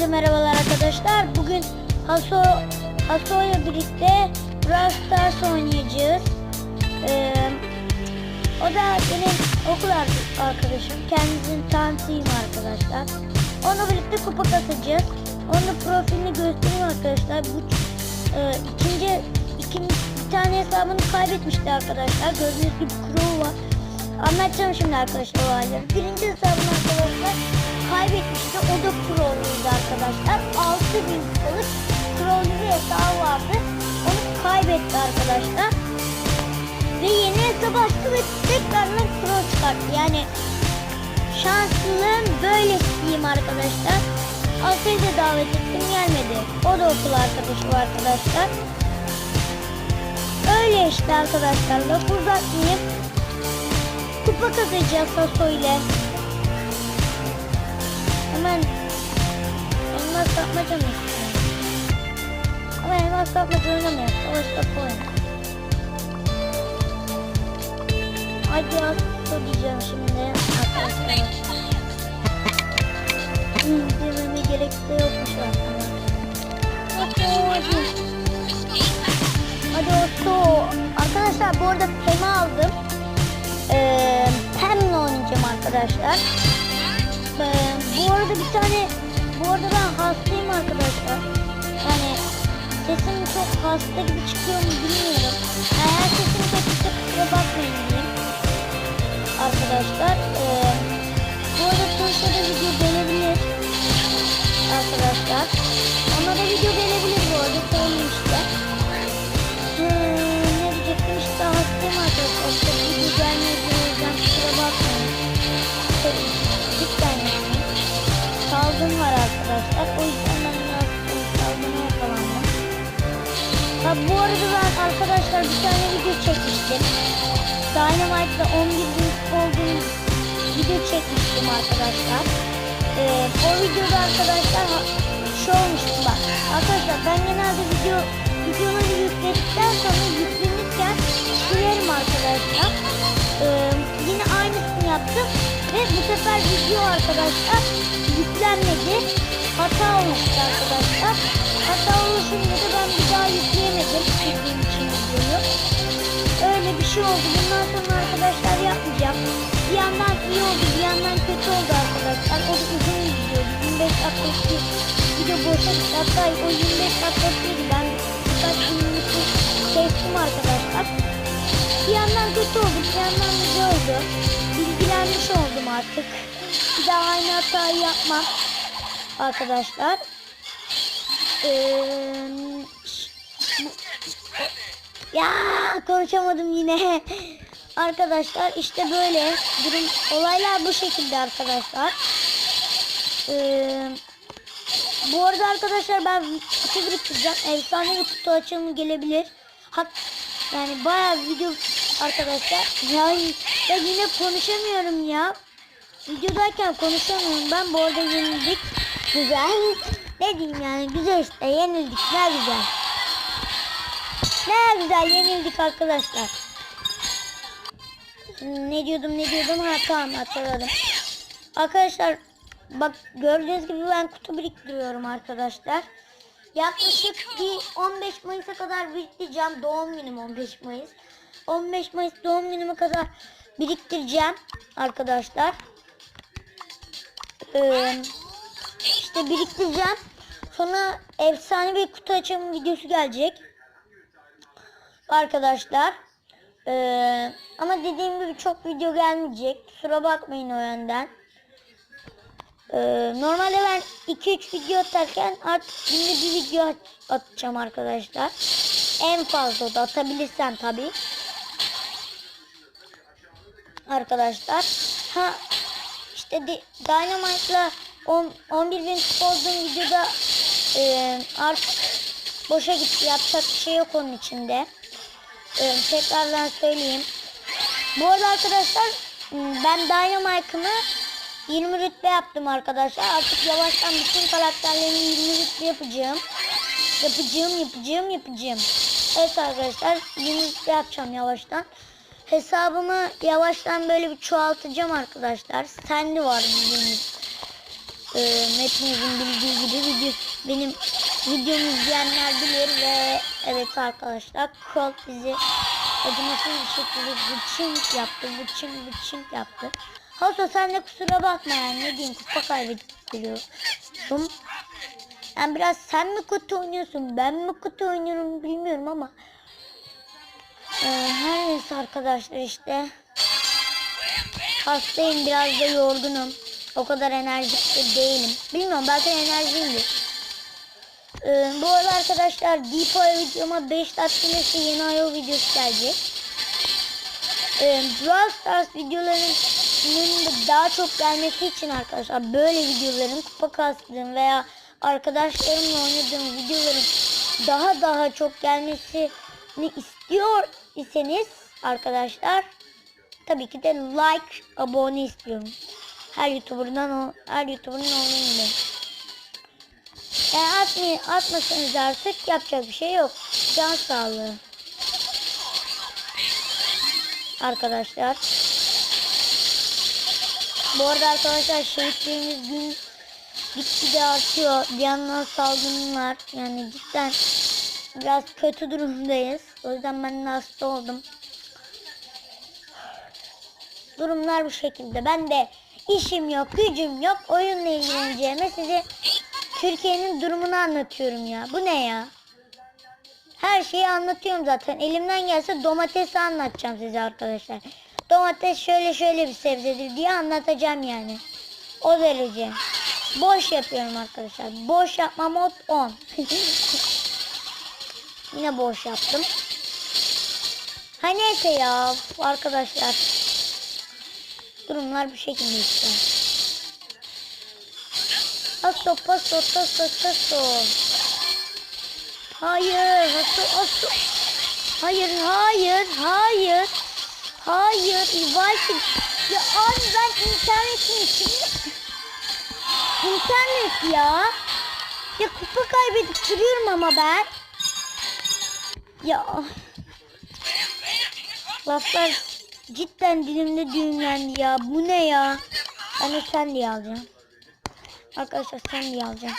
Herkese merhabalar arkadaşlar. Bugün Haso Haso ile birlikte Brawl Stars oynayacağız. Ee, o da benim okul ar- arkadaşım. Kendisini tanıtayım arkadaşlar. Onunla birlikte kupa kasacağız. Onun profilini göstereyim arkadaşlar. Bu e, ikinci ikinci bir tane hesabını kaybetmişti arkadaşlar. Gördüğünüz gibi Crow var. Anlatacağım şimdi arkadaşlar o halleri. Birinci hesabını arkadaşlar kaybetmişti. O da Crow'luydu arkadaşlar. 6000 kupalık Crow'lu bir hesabı vardı. Onu kaybetti arkadaşlar. Ve yeni hesap açtı ve tekrardan Crow çıkarttı. Yani şanslılığın böyle diyeyim arkadaşlar. Da davet ettim gelmedi. O da okul arkadaşı arkadaşlar. Öyle işte arkadaşlar. Lafı uzatmayayım. Kupa kazacağız Saso ile. Hemen elmas sapmaca mı? Ama elmas sapmaca oynamayalım. Savaş topu oynayalım. Hadi Saso diyeceğim şimdi. Hmm, dememe gerek de yokmuş aslında. Hadi. Hadi Oto. Arkadaşlar bu arada Pem'i aldım. Ee, Pem'le oynayacağım arkadaşlar. Ee, bu arada bir tane bu arada ben hastayım arkadaşlar. Yani sesim çok hasta gibi çıkıyor mu bilmiyorum. Eğer sesim kötüyse kusura bakmayın diyeyim. Arkadaşlar. Ee, bu arada da video gelebilir. Arkadaşlar. Ona da video gelebilir Ha, bu arada ben arkadaşlar bir tane video çekmiştim. Dynamite'da 11 gün olduğum video çekmiştim arkadaşlar. Ee, o videoda arkadaşlar şu olmuştu bak. Arkadaşlar ben genelde video videoları yükledikten sonra yüklenirken silerim arkadaşlar. Ee, yine aynısını yaptım ve bu sefer video arkadaşlar yüklenmedi. Hata olmuştu arkadaşlar. Hata oluşunca da ben bir daha yükleyemedim sildiğim için videoyu. Öyle bir şey oldu. Bundan sonra arkadaşlar yapmayacağım. Bir yandan iyi oldu, bir yandan kötü oldu arkadaşlar. O da uzun videoydu. 25 dakikalık bir video boşa gitti. Hatta o 25 dakikalık değil. Ben birkaç günlük kestim arkadaşlar. Bir yandan kötü oldu, bir yandan güzel oldu. Bilgilenmiş oldum artık. Bir daha aynı hatayı yapmam. Arkadaşlar. Ee, ya konuşamadım yine. Arkadaşlar işte böyle durum olaylar bu şekilde arkadaşlar. Ee, bu arada arkadaşlar ben kutu biriktireceğim. Efsane bir kutu açılımı gelebilir. Hat yani bayağı video arkadaşlar. Ya, ya yine konuşamıyorum ya. Videodayken konuşamıyorum. Ben bu arada yenildik. Güzel. Ne diyeyim yani güzel işte yenildik. Ne güzel. Ne güzel yenildik arkadaşlar. Ne diyordum ne diyordum ha tamam hatırladım. Arkadaşlar bak gördüğünüz gibi ben kutu biriktiriyorum arkadaşlar. Yaklaşık bir 15 Mayıs'a kadar biriktireceğim. Doğum günüm 15 Mayıs. 15 Mayıs doğum günüme kadar biriktireceğim arkadaşlar. Ee, işte biriktireceğim. Sonra efsane bir kutu açılımı videosu gelecek. Arkadaşlar. Ee, ama dediğim gibi çok video gelmeyecek. Kusura bakmayın o yönden. Ee, normalde ben 2-3 video atarken artık günde bir video at- atacağım arkadaşlar. En fazla da atabilirsem tabii. Arkadaşlar. Ha işte Dynamite'la 10 11 bin olduğum videoda e, artık boşa gitti. Yapacak bir şey yok onun içinde. E, tekrardan söyleyeyim. Bu arada arkadaşlar m, ben Dynamite'ımı 20 rütbe yaptım arkadaşlar. Artık yavaştan bütün karakterlerimi 20 rütbe yapacağım. Yapacağım, yapacağım, yapacağım. Evet arkadaşlar 20 rütbe yapacağım yavaştan. Hesabımı yavaştan böyle bir çoğaltacağım arkadaşlar. Sandy var bildiğiniz e, hepinizin bildiği gibi video, benim videomu izleyenler bilir ve evet arkadaşlar Colt bizi acımasız bir şekilde bıçın yaptı, bıçın bıçın yaptı. Haso sen de kusura bakma yani ne diyeyim kupa kaybettiriyorum. Yani biraz sen mi kötü oynuyorsun ben mi kötü oynuyorum bilmiyorum ama ee, her neyse arkadaşlar işte hastayım biraz da yorgunum. O kadar enerjik de değilim. Bilmiyorum belki enerjiyimdir. Ee, bu arada arkadaşlar Deepo'ya videoma 5 dakikada yeni IO videosu gelecek. Ee, Brawl Stars videolarının da daha çok gelmesi için arkadaşlar böyle videoların kupa kastığım veya arkadaşlarımla oynadığım videoların daha daha çok gelmesini istiyor iseniz arkadaşlar tabii ki de like abone istiyorum. Her youtuberdan her youtuberın olduğu gibi. Yani atmayın, atmasanız artık yapacak bir şey yok. Can sağlığı. Arkadaşlar. Bu arada arkadaşlar şehitlerimiz gün gitgide artıyor. Bir yandan salgınlar. Yani cidden biraz kötü durumdayız. O yüzden ben de hasta oldum. Durumlar bu şekilde. Ben de işim yok, gücüm yok. Oyunla ilgileneceğime size Türkiye'nin durumunu anlatıyorum ya. Bu ne ya? Her şeyi anlatıyorum zaten. Elimden gelse domatesi anlatacağım size arkadaşlar. Domates şöyle şöyle bir sebzedir diye anlatacağım yani. O derece. Boş yapıyorum arkadaşlar. Boş yapma mod 10. Yine boş yaptım. Ha neyse ya arkadaşlar. Durumlar bu şekilde işte. Paso paso paso paso. Hayır, paso paso. Hayır, hayır, hayır. Hayır, Ivalki. Ya abi ben internetin içinde. İnternet ya. Ya kupa kaybedip duruyorum ama ben. Ya. Laflar cidden dilimde düğümlendi ya. Bu ne ya? Ben de sen diye alacağım. Arkadaşlar sen diye alacağım.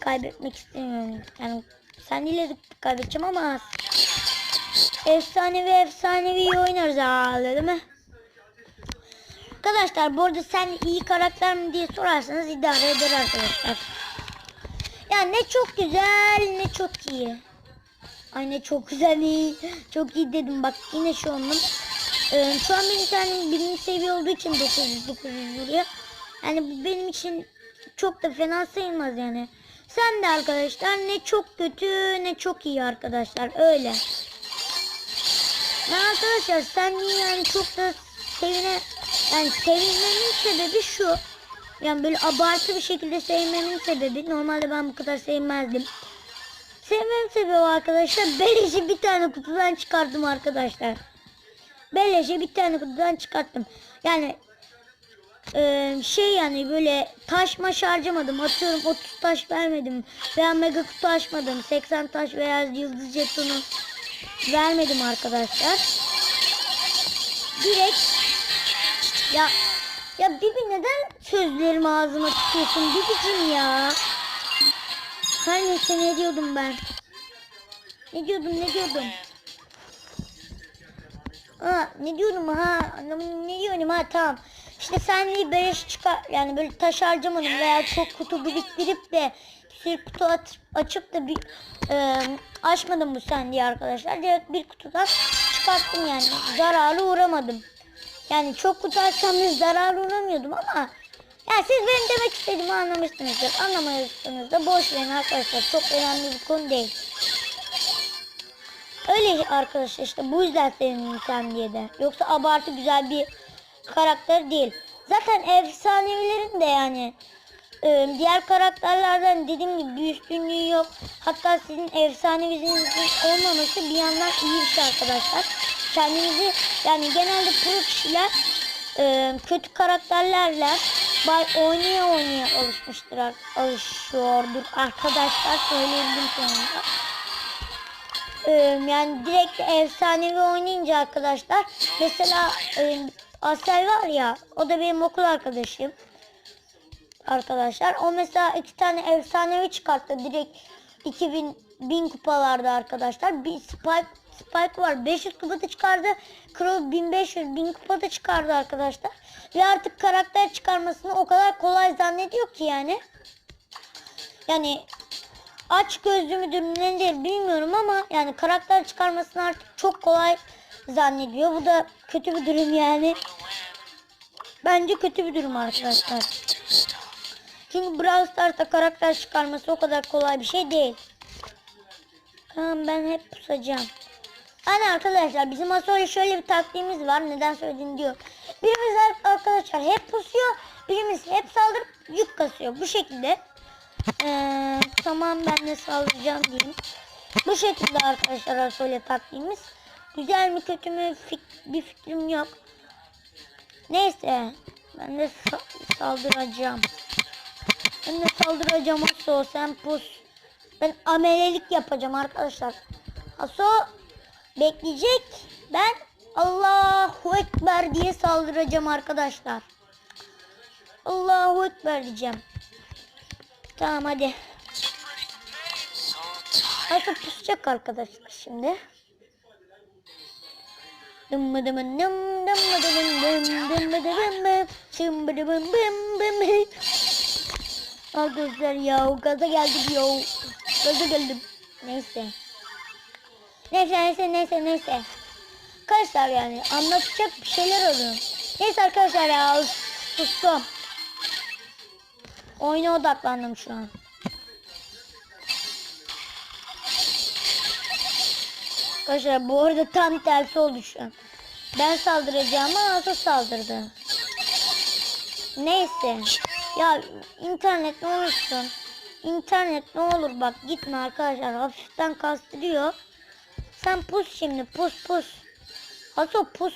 Kaybetmek istemiyorum. Yani sen ile de kaybedeceğim ama efsanevi efsanevi oynarız herhalde değil mi? Arkadaşlar bu arada sen iyi karakter mi diye sorarsanız idare eder arkadaşlar. Yani ne çok güzel ne çok iyi. Ay ne çok güzel iyi. Çok iyi dedim bak yine şu anım. Ee, şu an benim kendim birinci seviye olduğu için 900 900 vuruyor. Yani bu benim için çok da fena sayılmaz yani. Sen de arkadaşlar ne çok kötü ne çok iyi arkadaşlar öyle. Ben arkadaşlar sen yani çok da sevine yani sevinmemin sebebi şu. Yani böyle abartı bir şekilde sevmemin sebebi normalde ben bu kadar sevmezdim. Sevmem sebebi arkadaşlar beleşi bir tane kutudan çıkarttım arkadaşlar. Beleşe bir tane kutudan çıkarttım. Yani e, şey yani böyle taş maş harcamadım. Atıyorum 30 taş vermedim. Veya mega kutu açmadım. 80 taş veya yıldız jetonu vermedim arkadaşlar. Direkt ya ya Bibi neden sözlerimi ağzıma tutuyorsun Bibicim ya? Her neyse ne diyordum ben? Ne diyordum ne diyordum? Ha ne diyorum ha ne diyorum ha tamam. İşte sen bir beleş çıkar yani böyle taş harcamadım veya çok kutu biriktirip de bir sürü kutu at, açıp da bir e, açmadım bu sen diye arkadaşlar. Direkt bir kutudan çıkarttım yani zararı uğramadım. Yani çok kutu açsam da zararı uğramıyordum ama ya siz benim demek istediğimi anlamışsınızdır. Anlamadıysanız da boş verin arkadaşlar. Çok önemli bir konu değil. Öyle arkadaşlar işte bu yüzden sevindim sen de. Yoksa abartı güzel bir karakter değil. Zaten efsanevilerin de yani e, diğer karakterlerden dediğim gibi bir üstünlüğü yok. Hatta sizin efsanevinizin olmaması bir yandan iyi bir şey arkadaşlar. Kendinizi yani genelde pro kişiler e, kötü karakterlerle bay oynaya oynaya alışmıştır alışıyordur arkadaşlar söyleyebilirim sonunda. Ee, yani direkt efsanevi oynayınca arkadaşlar mesela e, Asel var ya o da benim okul arkadaşım. arkadaşlar. O mesela iki tane efsanevi çıkarttı direkt 2000 bin kupalarda arkadaşlar. Bir Spike Spike var 500 kupada çıkardı. Crow 1500 bin kupada çıkardı arkadaşlar. Ve artık karakter çıkarmasını o kadar kolay zannediyor ki yani. Yani aç gözlü müdür nedir bilmiyorum ama yani karakter çıkarmasını artık çok kolay zannediyor. Bu da kötü bir durum yani. Bence kötü bir durum arkadaşlar. Çünkü Brawl Stars'ta karakter çıkarması o kadar kolay bir şey değil. Tamam ben hep pusacağım. Hani arkadaşlar bizim Aso'ya şöyle bir taktiğimiz var. Neden söylediğini diyor. Birimiz arkadaşlar hep pusuyor. Birimiz hep saldırıp yük kasıyor. Bu şekilde. Ee, tamam ben de saldıracağım diyeyim. Bu şekilde arkadaşlar Aso'ya taktiğimiz. Güzel mi kötü mü fik- bir fikrim yok. Neyse. Ben de sa- saldıracağım. Ben de saldıracağım Aso sen pus. Ben amelelik yapacağım arkadaşlar. Aso bekleyecek. Ben Allahu Ekber diye saldıracağım arkadaşlar. Allahu Ekber diyeceğim. Tamam hadi. Aso pusacak arkadaşlar şimdi. Dımmı dımmı dım dımmı dımmı dım dımmı dımmı Şımmı dımmı bım bım Arkadaşlar ya gaza geldim ya Gaza geldim. Neyse. Neyse neyse neyse neyse. Arkadaşlar yani anlatacak bir şeyler arıyorum. Neyse arkadaşlar ya sustum. Oyuna odaklandım şu an. Arkadaşlar bu arada tam tersi oldu şu an. Ben saldıracağım ama Asus saldırdı. Neyse. Ya internet ne olursun. İnternet ne olur bak gitme arkadaşlar. Hafiften kastırıyor. Sen pus şimdi pus pus. Haso pus.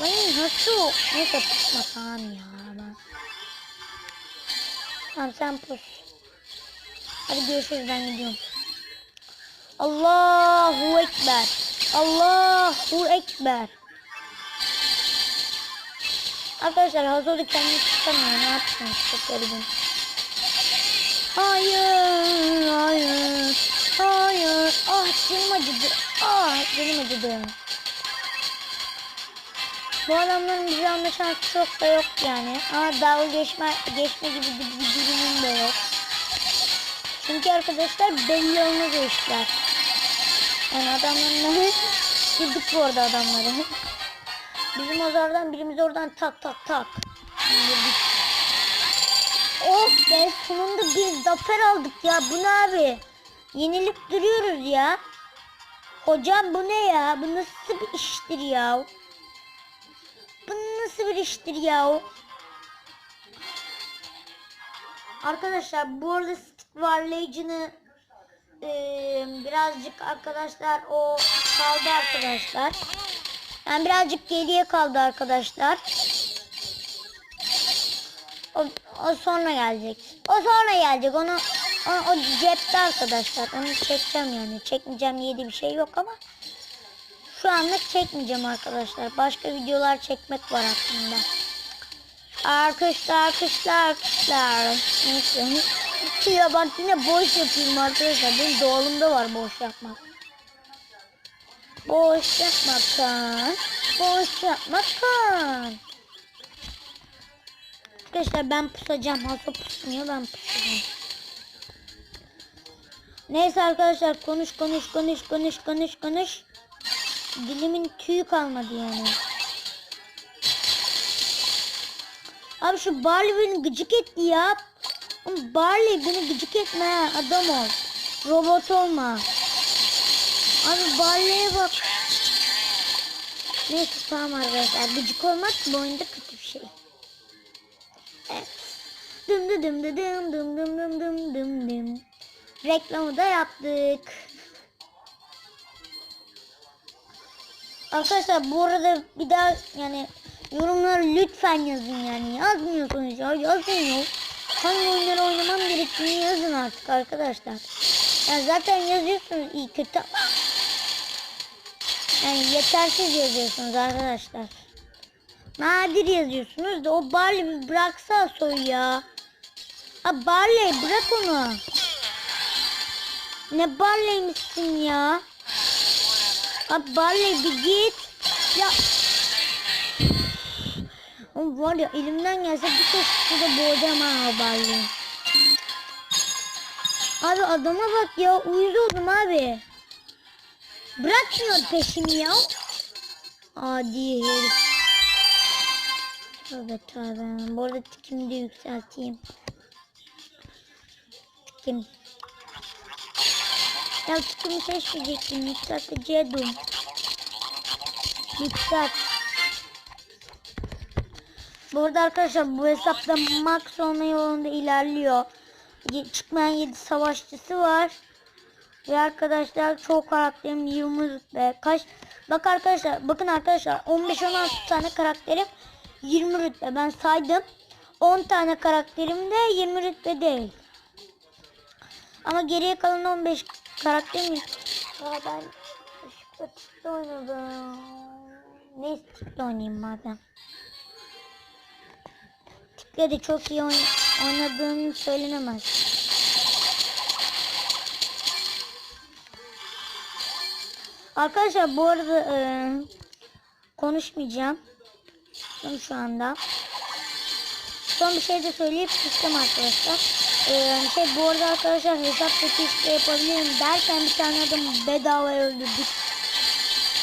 Lan Haso. Neyse pusma tamam ya. Ben. Tamam sen pus. Hadi görüşürüz ben gidiyorum. Allahu Ekber. Allahu Ekber. Arkadaşlar Hazo da kendini tutamıyor. Ne yapsın? Çok garibim. Hayır, hayır, hayır. Ah canım acıdı. Ah canım acıdı. Bu adamların bize alma şansı çok da yok yani. Ama dalga geçme, geçme gibi bir, bir durumum da yok. Çünkü arkadaşlar belli olmaz o işler. Yani adamlarla girdik bu arada adamları. Bizim oradan birimiz oradan tak tak tak. Girdik. Of be sonunda bir zafer aldık ya. Bu ne abi? Yenilip duruyoruz ya. Hocam bu ne ya? Bu nasıl bir iştir ya? Bu nasıl bir iştir ya? Arkadaşlar bu arada Stick War Legion'ı birazcık arkadaşlar o kaldı arkadaşlar. Yani birazcık geriye kaldı arkadaşlar. O, o sonra gelecek. O sonra gelecek. Onu o, o cepte arkadaşlar. Onu çekeceğim yani. Çekmeyeceğim diye bir şey yok ama şu anlık çekmeyeceğim arkadaşlar. Başka videolar çekmek var aklımda. Arkadaşlar, arkadaşlar, arkadaşlar. Ya bak yine boş yapıyorum arkadaşlar. Benim doğalımda var boş yapmak. Boş yapmak kan. Boş yapmak kan. Arkadaşlar ben pusacağım. Haso pusmuyor ben pusacağım. Neyse arkadaşlar konuş konuş konuş konuş konuş konuş. Dilimin tüyü kalmadı yani. Abi şu beni gıcık etti ya. Oğlum Barley beni gıcık etme adam ol. Robot olma. Abi Barley'e bak. Neyse tamam arkadaşlar gıcık olmak bu oyunda kötü bir şey. Evet. Dım dı dım dı dım dım dım dım dım dım dım. Reklamı da yaptık. Arkadaşlar bu arada bir daha yani yorumları lütfen yazın yani yazmıyorsunuz ya yazmıyorsunuz. Hangi oyunları oynamam gerektiğini yazın artık arkadaşlar. Yani zaten yazıyorsunuz iyi kötü yani yetersiz yazıyorsunuz arkadaşlar. Nadir yazıyorsunuz da o Barley bıraksa soy ya. Ha Barley bırak onu. Ne Barley'mişsin ya. Ha Barley bir git. Ya. Oğlum var ya elimden gelse bir kez şurada boğacağım ha Barley'i. Abi adama bak ya uyuz oldum abi. Bırakmıyor peşimi ya. Adi herif. Tövbe tövbe. Bu arada tikimi de yükselteyim. Tikim. Ya tikimi seçmeyecektim. Yükselteceğim. Yükselt. Bu arada arkadaşlar bu hesapta max olma yolunda ilerliyor. Çıkmayan 7 savaşçısı var. Ve arkadaşlar çok karakterim 20 rütbe. Kaç? Bak arkadaşlar bakın arkadaşlar 15-16 tane karakterim 20 rütbe. Ben saydım. 10 tane karakterim de 20 rütbe değil. Ama geriye kalan 15 karakterim ya ben ışıkla tikle oynadım. Neyse tikle oynayayım madem. De çok iyi oyn- oynadığım söylenemez. Arkadaşlar bu arada e, konuşmayacağım. Son şu anda. Son bir şey de söyleyip çıktım arkadaşlar. E, şey bu arada arkadaşlar hesap çekişte yapabilirim derken bir tane adamı bedava öldürdük.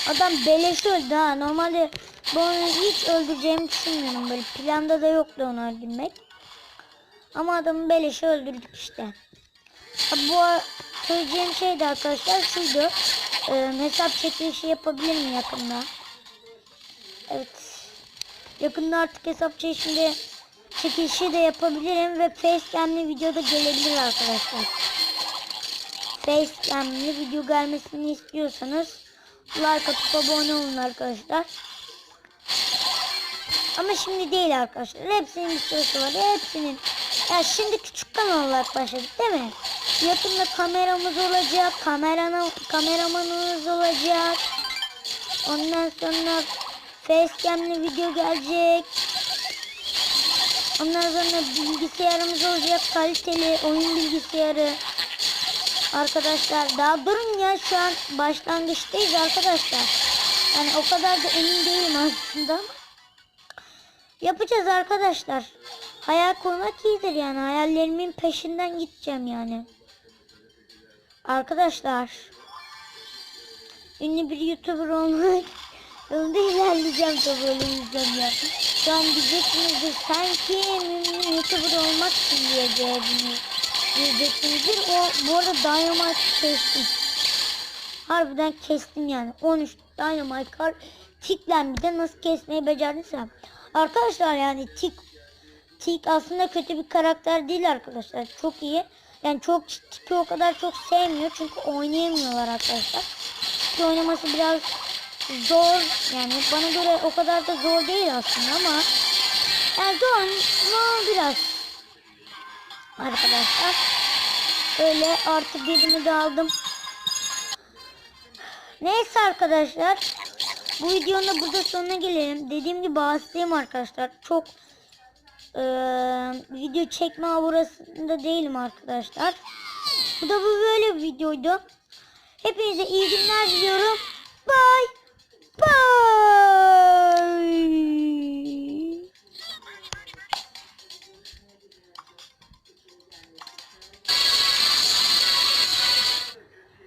Adam beleş öldü ha. Normalde bu hiç öldüreceğimi düşünmüyorum. Böyle planda da yoktu onu öldürmek. Ama adamı beleşe öldürdük işte. Ha, bu söyleyeceğim şey de arkadaşlar şuydu. Ee, hesap çekilişi yapabilirim yakında. Evet. Yakında artık hesap çekilişi, çekilişi de yapabilirim ve facecam'li videoda gelebilir arkadaşlar. Facecam'li video gelmesini istiyorsanız like atıp abone olun arkadaşlar. Ama şimdi değil arkadaşlar. Hepsinin bir süresi var. Hepsinin. Ya şimdi küçük kanal olarak başladık değil mi? Yakında kameramız olacak. Kamerana, kameramanımız olacak. Ondan sonra facecam'li video gelecek. Ondan sonra bilgisayarımız olacak. Kaliteli oyun bilgisayarı. Arkadaşlar daha durun ya şu an başlangıçtayız arkadaşlar. Yani o kadar da emin değilim aslında ama. Yapacağız arkadaşlar. Hayal kurmak iyidir yani. Hayallerimin peşinden gideceğim yani. Arkadaşlar. Ünlü bir YouTuber olmak yolunda ilerleyeceğim tabii önümüzden ya. Şu an diyeceksinizdir sen kim ünlü YouTuber olmak için diyeceğiniz diyeceksinizdir. O bu arada Dynamite kestim. Harbiden kestim yani. 13 Dynamite kar tiklen bir de nasıl kesmeyi becerdiysem. Arkadaşlar yani tik Tik aslında kötü bir karakter değil arkadaşlar. Çok iyi. Yani çok Tik'i o kadar çok sevmiyor çünkü oynayamıyorlar arkadaşlar. Tik oynaması biraz zor. Yani bana göre o kadar da zor değil aslında ama yani zor mu biraz arkadaşlar. Öyle artı birini de aldım. Neyse arkadaşlar. Bu videonun da burada sonuna gelelim. Dediğim gibi hastayım arkadaşlar. Çok e, video çekme burasında değilim arkadaşlar. Bu da bu böyle bir videoydu. Hepinize iyi günler diliyorum. Bye. Bye.